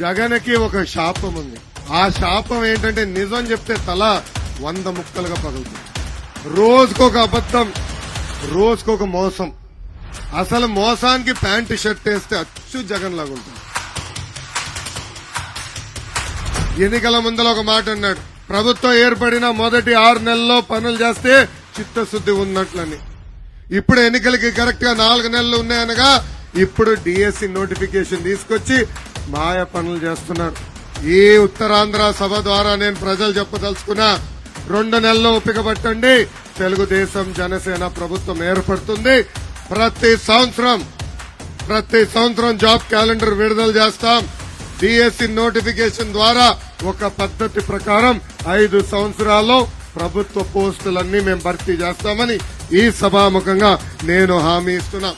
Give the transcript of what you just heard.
జగన్కి ఒక శాపం ఉంది. ఆ శాపం ఏంటంటే నిజం చెప్తే తల వంద ముక్కలుగా పగులుతుంది. రోజుకొక అబద్ధం రోజుకొక మోసం. అసలు మోసానికి ప్యాంటు షర్ట్ వేస్తే అచ్చు జగన్ లాగా ఉంటుంది. ఎన్నికల ముందర ఒక మాట అన్నాడు. ప్రభుత్వం ఏర్పడిన మొదటి ఆరు నెలల్లో పనులు చేస్తే చిత్తశుద్ధి ఉన్నట్లని. ఇప్పుడు ఎన్నికలకి కరెక్ట్గా నాలుగు నెలలు ఉన్నాయనగా ఇప్పుడు డిఎస్సి నోటిఫికేషన్ తీసుకొచ్చి మాయ పనులు చేస్తున్నారు. ఈ ఉత్తరాంధ్ర సభ ద్వారా నేను ప్రజలు చెప్పదలుచుకున్నా రెండు నెలల్లో ఓపిక పట్టండి. తెలుగుదేశం జనసేన ప్రభుత్వం ఏర్పడుతుంది. ప్రతి సంవత్సరం ప్రతి సంవత్సరం జాబ్ క్యాలెండర్ విడుదల చేస్తాం. డిఎస్సి నోటిఫికేషన్ ద్వారా ఒక పద్ధతి ప్రకారం ఐదు సంవత్సరాల్లో ప్రభుత్వ పోస్టులన్నీ మేము భర్తీ చేస్తామని ఈ సభాముఖంగా నేను హామీ ఇస్తున్నా.